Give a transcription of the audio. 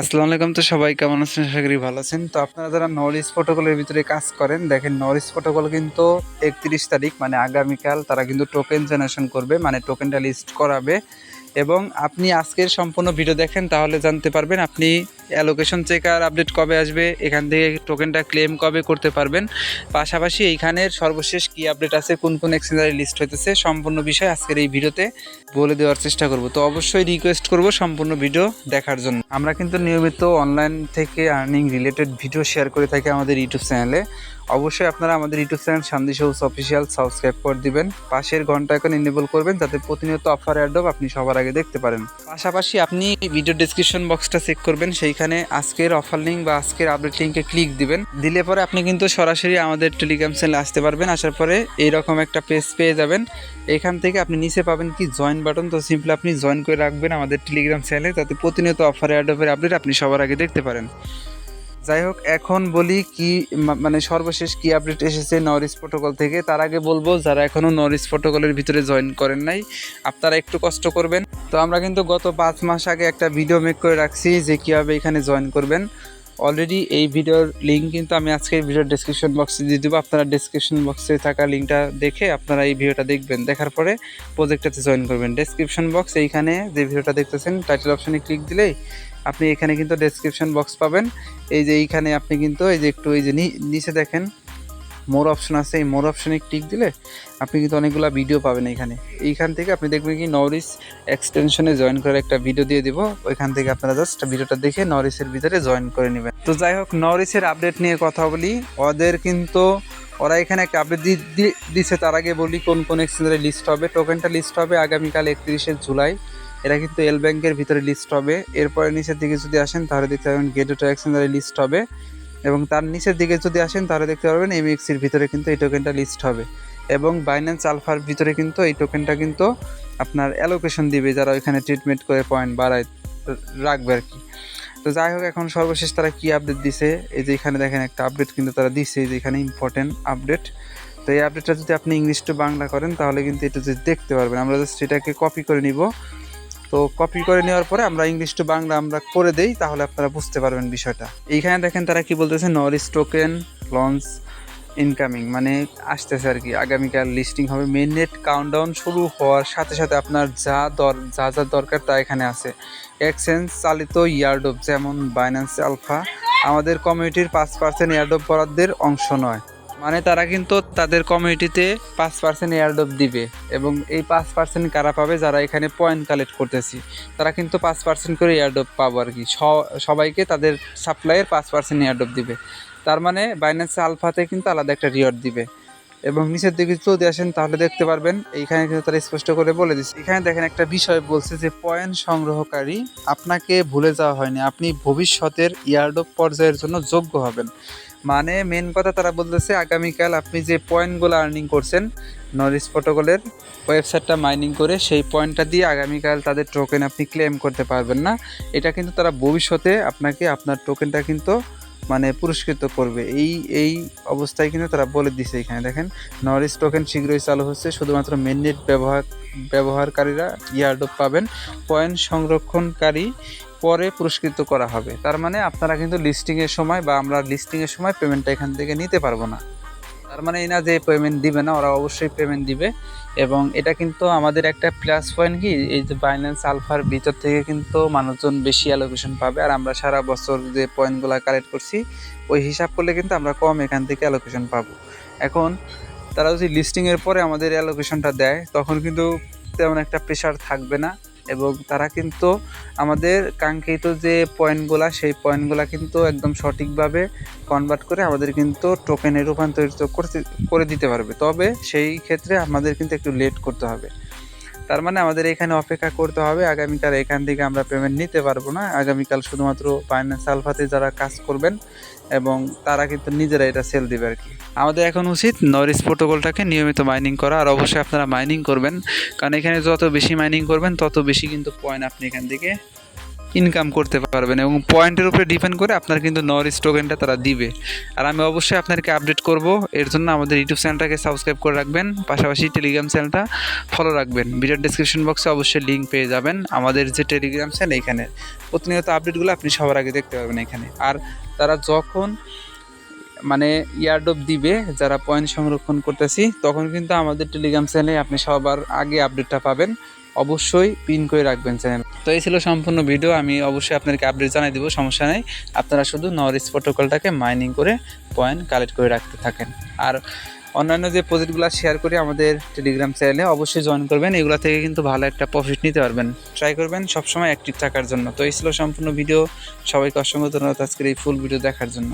আসসালামু আলাইকুম। তো সবাই কেমন আছেন? আশা করি ভালো আছেন। তো আপনারা যারা নরিস প্রোটোকলের ভিতরে কাজ করেন, দেখেন নরিস প্রোটোকল কিন্তু একত্রিশ তারিখ মানে আগামীকাল তারা কিন্তু টোকেন জেনারেশন করবে মানে টোকেনটা লিস্ট করাবে। এবং আপনি আজকের সম্পূর্ণ ভিডিও দেখেন, তাহলে জানতে পারবেন আপনি অ্যালোকেশন চেকার আপডেট কবে আসবে, এখান থেকে টোকেনটা ক্লেম কবে করতে পারবেন, পাশাপাশি এইখানের সর্বশেষ কি আপডেট আছে, কোন কোন এক্সচেঞ্জারে লিস্ট হইতেছে, সম্পূর্ণ বিষয় আজকের এই ভিডিওতে বলে দেওয়ার চেষ্টা করব। তো অবশ্যই রিকোয়েস্ট করব সম্পূর্ণ ভিডিও দেখার জন্য। আমরা কিন্তু নিয়মিত অনলাইন থেকে আর্নিং রিলেটেড ভিডিও শেয়ার করে থাকি আমাদের ইউটিউব চ্যানেলে অবশ্যই আপনারা আমাদের ইউটিউব চ্যানেল শান্তি সবুজ অফিসিয়াল সাবস্ক্রাইব করে দিবেন। পাশের ঘণ্টা এখন ইনেবল করবেন, যাতে প্রতিনিয়ত অফার অ্যাডব আপনি সবার আগে দেখতে পারেন। পাশাপাশি আপনি ভিডিও ডিসক্রিপশন বক্সটা চেক করবেন, সেইখানে আজকের অফার লিঙ্ক বা আজকের আপডেট লিঙ্কে ক্লিক দিবেন। দিলে পরে আপনি কিন্তু সরাসরি আমাদের টেলিগ্রাম চ্যানেলে আসতে পারবেন। আসার পরে এইরকম একটা পেজ পেয়ে যাবেন। এখান থেকে আপনি নিচে পাবেন কি জয়েন বাটন তো সিম্পল আপনি জয়েন করে রাখবেন আমাদের টেলিগ্রাম চ্যানেলে তাতে প্রতিনিয়ত অফার অফের আপডেট আপনি সবার আগে দেখতে পারেন। যাই হোক, এখন বলি কি মানে সর্বশেষ কি আপডেট এসেছে নরিস প্রোটোকল থেকে। তার আগে বলব, যারা এখনও নরিস প্রোটোকলের ভিতরে জয়েন করেন নাই, আপনারা একটু কষ্ট করবেন। তো আমরা কিন্তু গত পাঁচ মাস আগে একটা ভিডিও মেক করে রাখছি যে কীভাবে এখানে জয়েন করবেন। অলরেডি এই ভিডিওর লিঙ্ক কিন্তু আমি আজকে ভিডিওর ডেসক্রিপশন বক্সে দিয়ে দেবো। আপনারা ডেসক্রিপশন বক্সে থাকা লিঙ্কটা দেখে আপনারা এই ভিডিওটা দেখবেন। দেখার পরে প্রজেক্টটাতে জয়েন করবেন। ডেসক্রিপশন বক্স এইখানে যে ভিডিওটা দেখতেছেন টাইটেল অপশনে ক্লিক দিলেই আপনি এখানে কিন্তু ডেসক্রিপশন বক্স পাবেন। এই যে এইখানে আপনি কিন্তু এই যে একটু এই যে নিচে দেখেন মোর অপশন আছে। এই মোর অপশনে ক্লিক দিলে আপনি কিন্তু অনেকগুলো ভিডিও পাবেন এখানে। এইখান থেকে আপনি দেখবেন কি নরিস এক্সটেনশনে জয়েন করে একটা ভিডিও দিয়ে দিব। ওইখান থেকে আপনারা জাস্ট ভিডিওটা দেখে নরিসের ভিতরে জয়েন করে নেবেন। তো যাই হোক নরিসের আপডেট নিয়ে কথা বলি। ওদের কিন্তু, ওরা এখানে একটা আপডেট দিচ্ছে তার আগে বলি কোন কোন এক্সচেঞ্জারে লিস্ট হবে। টোকেনটা লিস্ট হবে আগামীকাল একত্রিশে জুলাই। এটা কিন্তু এল ব্যাংকের ভিতরে লিস্ট হবে। এরপরে নিচের দিকে যদি আসেন, তাহলে দেখতে পাবেন গেটওয়ে এক্সচেঞ্জারে লিস্ট হবে। এবং তার নিচের দিকে যদি আসেন, তাহলে দেখতে পারবেন এমএক্সির ভিতরে কিন্তু এই টোকেনটা লিস্ট হবে। এবং বাইন্যান্স আলফার ভিতরে কিন্তু এই টোকেনটা কিন্তু আপনার অ্যালোকেশন দিবে, যারা ওইখানে ট্রিটমেন্ট করে পয়েন্ট বাড়ায়, রাখবে আর কি। তো যাই হোক, এখন সর্বশেষ তারা কি আপডেট দিছে? এই যে এখানে দেখেন একটা আপডেট কিন্তু তারা দিছে, এই যে এখানে ইম্পর্টেন্ট আপডেট তো এই আপডেটটা যদি আপনি ইংলিশ টু বাংলা করেন, তাহলে কিন্তু এটা যদি দেখতে পারবেন। আমরা জাস্ট এটাকে কপি করে নিব। তো কপি করে নেওয়ার পরে আমরা ইংলিশ টু বাংলা আমরা করে দেই, তাহলে আপনারা বুঝতে পারবেন বিষয়টা। এইখানে দেখেন তারা কি বলতেছে নরিস টোকেন লঞ্চ ইনকামিং মানে আসতেছে আর কি। আগামীকাল লিস্টিং হবে। মেন নেট কাউন্টডাউন শুরু হওয়ার সাথে সাথে আপনার যা দর, যা যা দরকার তা এখানে আছে। এক্সচেঞ্জ চালিত ইয়ারডোপ যেমন বাইন্যান্স আলফা আমাদের কমিউনিটির পাঁচ পার্সেন্ট ইয়ারডোপ বরাদ্দের অংশ নয়। মানে তারা কিন্তু তাদের কমিউনিটিতে পাঁচ পার্সেন্ট এয়ারডপ দিবে এবং এই পাঁচ পার্সেন্ট কারা পাবে? যারা এখানে পয়েন্ট কালেক্ট করতেছি। তারা কিন্তু পাঁচ পার্সেন্ট করে এয়ারডপ পাবো আর কি। সবাইকে তাদের সাপ্লাইয়ের পাঁচ পার্সেন্ট এয়ারডপ দিবে। তার মানে বাইন্যান্স আলফাতে কিন্তু আলাদা একটা রিওয়ার্ড দিবে। এবং নিচের দিকে যদি আসেন, তাহলে দেখতে পারবেন, এইখানে কিন্তু তারা স্পষ্ট করে বলে দিচ্ছে এখানে দেখেন একটা বিষয় বলছে যে পয়েন্ট সংগ্রহকারী আপনাকে ভুলে যাওয়া হয়নি। আপনি ভবিষ্যতের ইয়ারডপ পর্যায়ের জন্য যোগ্য হবেন। মানে মেন কথা তারা বলতেছে, আগামীকাল আপনি যে পয়েন্টগুলো আর্নিং করছেন নরিস প্রোটোকলের ওয়েবসাইটটা মাইনিং করে সেই পয়েন্টটা দিয়ে আগামীকাল তাদের টোকেন আপনি ক্লেম করতে পারবেন না। এটা কিন্তু তারা ভবিষ্যতে আপনাকে আপনার টোকেনটা কিন্তু মানে পুরস্কৃত করবে। এই এই অবস্থায় কিন্তু তারা বলে দিছে এখানে, দেখেন। নরিস টোকেন শীঘ্রই চালু হচ্ছে, শুধুমাত্র মেননেট ব্যবহার, ব্যবহারকারীরা ইয়ারডপ পাবেন। পয়েন্ট সংরক্ষণকারী পরে পুরস্কৃত করা হবে। তার মানে আপনারা কিন্তু লিস্টিংয়ের সময় বা আমরা লিস্টিংয়ের সময় পেমেন্টটা এখান থেকে নিতে পারব না। তার মানে এই না যে পেমেন্ট দিবে না, ওরা অবশ্যই পেমেন্ট দিবে। এবং এটা কিন্তু আমাদের একটা প্লাস পয়েন্ট কি? এই যে বাইন্যান্স আলফার ভিতর থেকে কিন্তু মানুষজন বেশি অ্যালোকেশন পাবে। আর আমরা সারা বছর যে পয়েন্টগুলো কালেক্ট করছি, ওই হিসাব করলে কিন্তু আমরা কম এখান থেকে অ্যালোকেশন পাবো। এখন তারা যদি লিস্টিংয়ের পরে আমাদের অ্যালোকেশনটা দেয়, তখন কিন্তু তেমন একটা প্রেশার থাকবে না। এবং তারা কিন্তু আমাদের কাঙ্ক্ষিত যে পয়েন্টগুলো, সেই পয়েন্টগুলো কিন্তু একদম সঠিকভাবে কনভার্ট করে আমাদের কিন্তু টোকেনে রূপান্তরিত করতে, করে দিতে পারবে। তবে সেই ক্ষেত্রে আমাদের কিন্তু একটু লেট করতে হবে। তার মানে আমাদের এখানে অপেক্ষা করতে হবে, আগামীকাল এখান থেকে আমরা পেমেন্ট নিতে পারব না। আগামীকাল শুধুমাত্র ফাইন্যান্স আলফাতে যারা কাজ করবেন এবং তারা কিন্তু নিজেরা এটা সেল দিবে আর কি। আমাদের এখন উচিত নরিস প্রোটোকলটাকে নিয়মিত মাইনিং করা, আর অবশ্যই আপনারা মাইনিং করবেন। কারণ এখানে যত বেশি মাইনিং করবেন, তত বেশি কিন্তু পয়েন্ট আপনি এখান থেকে ইনকাম করতে পারবেন এবং পয়েন্টের উপরে ডিপেন্ড করে আপনার কিন্তু নরিস টোকেনটা তারা দিবে। আর আমি অবশ্যই আপনাদেরকে আপডেট করব। এর জন্য আমাদের ইউটিউব চ্যানেলটাকে সাবস্ক্রাইব করে রাখবেন। পাশাপাশি টেলিগ্রাম চ্যানেলটা ফলো রাখবেন। ভিডিওর ডিসক্রিপশন বক্সে অবশ্যই লিঙ্ক পেয়ে যাবেন। আমাদের যে টেলিগ্রাম চ্যানেল এখানে, প্রতিনিয়ত আপডেটগুলো আপনি সবার আগে দেখতে পাবেন এখানে। আর তারা যখন মানে ইয়ারডপ দিবে, যারা পয়েন্ট সংরক্ষণ করতেছি, তখন কিন্তু আমাদের টেলিগ্রাম চ্যানেলে আপনি সবার আগে আপডেটটা পাবেন। অবশ্যই পিন করে রাখবেন চ্যানেল তো এই ছিল সম্পূর্ণ ভিডিও। আমি অবশ্যই আপনাদেরকে আপডেট জানাই দেবো, সমস্যা নেই। আপনারা শুধু নরিস প্রোটোকলটাকে মাইনিং করে পয়েন্ট কালেক্ট করে রাখতে থাকেন। আর অন্যান্য যে প্রজেক্টগুলো শেয়ার করি আমাদের টেলিগ্রাম চ্যানেলে অবশ্যই জয়েন করবেন। এগুলো থেকে কিন্তু ভালো একটা প্রফিট নিতে পারবেন। ট্রাই করবেন সবসময় অ্যাক্টিভ থাকার জন্য। তো এই ছিল সম্পূর্ণ ভিডিও। সবাইকে অসংখ্য ধন্যবাদ আজকের এই ফুল ভিডিও দেখার জন্য।